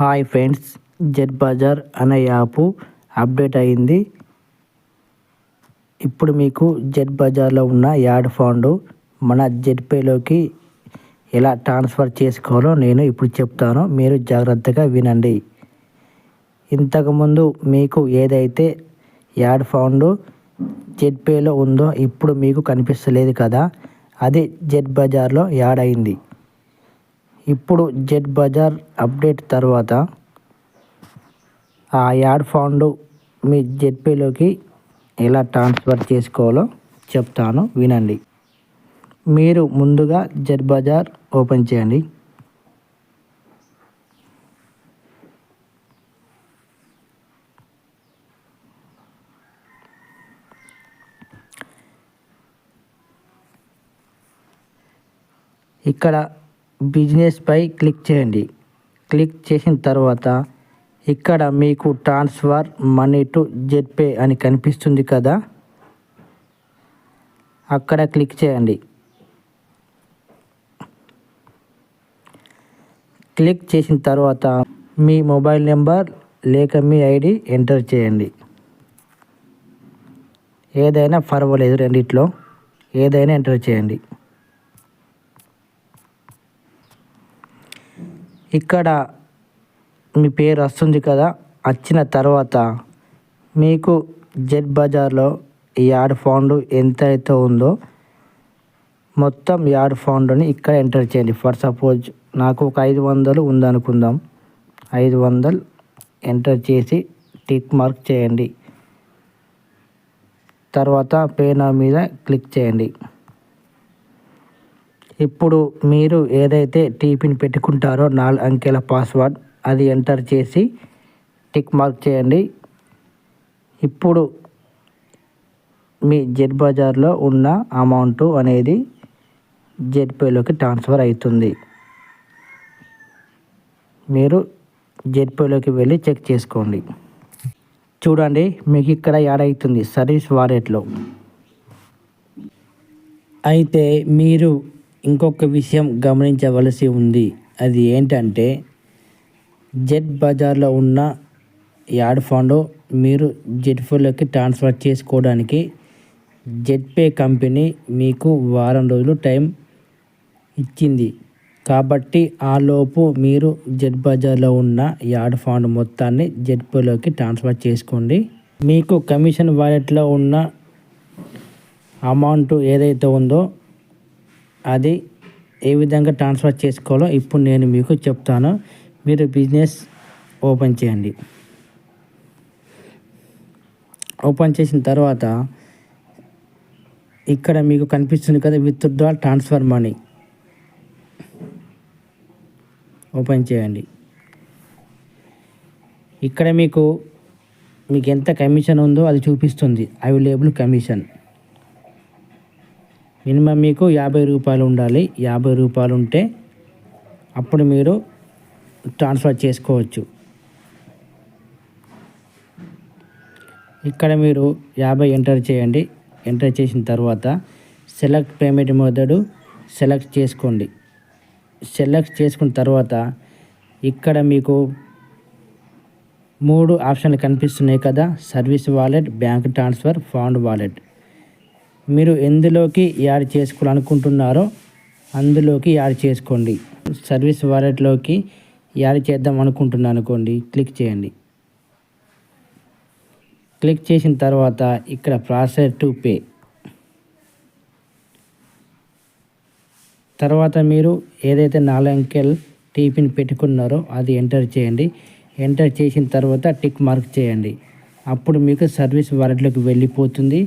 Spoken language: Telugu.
హాయ్ ఫ్రెండ్స్ జెడ్ బజార్ అనే యాప్ అప్డేట్ అయింది. ఇప్పుడు మీకు జెడ్ బజార్లో ఉన్న యాడ్ ఫండ్ మన జెడ్ పేలోకి ఎలా ట్రాన్స్ఫర్ చేసుకోవాలో నేను ఇప్పుడు చెప్తాను. మీరు జాగ్రత్తగా వినండి. ఇంతకుముందు మీకు ఏదైతే యాడ్ ఫండ్ జెడ్ పేలో ఉందో ఇప్పుడు మీకు కనిపిస్తలేదు కదా అది జెడ్ బజార్లో యాడ్ అయింది. ఇప్పుడు జెడ్ బజార్ అప్డేట్ తర్వాత ఆ యాడ్ ఫండ్ మీ జెడ్పేలోకి ఎలా ట్రాన్స్ఫర్ చేసుకోవాలో చెప్తాను వినండి. మీరు ముందుగా జెడ్ బజార్ ఓపెన్ చేయండి. ఇక్కడ బిజినెస్పై క్లిక్ చేయండి. క్లిక్ చేసిన తర్వాత ఇక్కడ మీకు ట్రాన్స్ఫర్ మనీ టు జెడ్పే అని కనిపిస్తుంది కదా? అక్కడ క్లిక్ చేయండి. క్లిక్ చేసిన తర్వాత మీ మొబైల్ నెంబర్ లేక మీ ఐడి ఎంటర్ చేయండి. ఏదైనా పర్వాలేదు రెండిట్లో ఏదైనా ఎంటర్ చేయండి. ఇక్కడ మీ పేరు వస్తుంది కదా వచ్చిన తర్వాత మీకు జెడ్ బజార్లో ఈ యాడ్ ఫౌండ్ ఎంత అయితే ఉందో మొత్తం యాడ్ ఫౌండ్ని ఇక్కడ ఎంటర్ చేయండి. ఫర్ సపోజ్ నాకు ఒక ఐదు వందలు ఉందనుకుందాం. ఐదు వందలు ఎంటర్ చేసి టిక్ మార్క్ చేయండి. తర్వాత పేనా మీద క్లిక్ చేయండి. ఇప్పుడు మీరు ఏదైతే టీపిన్ పెట్టుకుంటారో నాలుగు అంకెల పాస్వర్డ్ అది ఎంటర్ చేసి టిక్ మార్క్ చేయండి. ఇప్పుడు మీ జెడ్ బజార్లో ఉన్న అమౌంట్ అనేది జెడ్పేలోకి ట్రాన్స్ఫర్ అవుతుంది. మీరు జెడ్పేలోకి వెళ్ళి చెక్ చేసుకోండి. చూడండి మీకు ఇక్కడ యాడ్ అవుతుంది సర్వీస్ వారెట్లో అయితే మీరు ఇంకొక విషయం గమనించవలసి ఉంది. అది ఏంటంటే జెడ్ బజార్లో ఉన్న యాడ్ ఫండ్ మీరు జెడ్ ఫోన్లోకి ట్రాన్స్ఫర్ చేసుకోవడానికి జెడ్పే కంపెనీ మీకు వారం రోజులు టైం ఇచ్చింది. కాబట్టి ఆలోపు మీరు జెడ్ బజార్లో ఉన్న యాడ్ ఫండ్ మొత్తాన్ని జెడ్పేలోకి ట్రాన్స్ఫర్ చేసుకోండి. మీకు కమిషన్ వాలెట్లో ఉన్న అమౌంట్ ఏదైతే ఉందో అది ఏ విధంగా ట్రాన్స్ఫర్ చేసుకోవాలో ఇప్పుడు నేను మీకు చెప్తాను. మీరు బిజినెస్ ఓపెన్ చేయండి. ఓపెన్ చేసిన తర్వాత ఇక్కడ మీకు కనిపిస్తుంది కదా విత్డ్రా ట్రాన్స్ఫర్ మనీ. ఓపెన్ చేయండి. ఇక్కడ మీకు మీకు ఎంత కమిషన్ ఉందో అది చూపిస్తుంది. Available commission. మినిమం మీకు యాభై రూపాయలు ఉండాలి. యాభై రూపాయలు ఉంటే అప్పుడు మీరు ట్రాన్స్ఫర్ చేసుకోవచ్చు. ఇక్కడ మీరు యాభై ఎంటర్ చేయండి. ఎంటర్ చేసిన తర్వాత సెలెక్ట్ పేమెంట్ మెథడ్ సెలెక్ట్ చేసుకోండి. సెలెక్ట్ చేసుకున్న తర్వాత ఇక్కడ మీకు మూడు ఆప్షన్లు కనిపిస్తున్నాయి కదా. Service wallet bank transfer fund wallet. మీరు ఎందులోకి యాడ్ చేసుకోవాలనుకుంటున్నారో అందులోకి యాడ్ చేసుకోండి. సర్వీస్ వాలెట్లోకి యాడ్ చేద్దాం అనుకుంటున్నాను అనుకోండి. క్లిక్ చేయండి. క్లిక్ చేసిన తర్వాత ఇక్కడ ప్రాసెస్ టు పే. తర్వాత మీరు ఏదైతే నాలుగు అంకెల్ టీపీని పెట్టుకున్నారో అది ఎంటర్ చేయండి. ఎంటర్ చేసిన తర్వాత టిక్ మార్క్ చేయండి. అప్పుడు మీకు సర్వీస్ వాలెట్లోకి వెళ్ళిపోతుంది.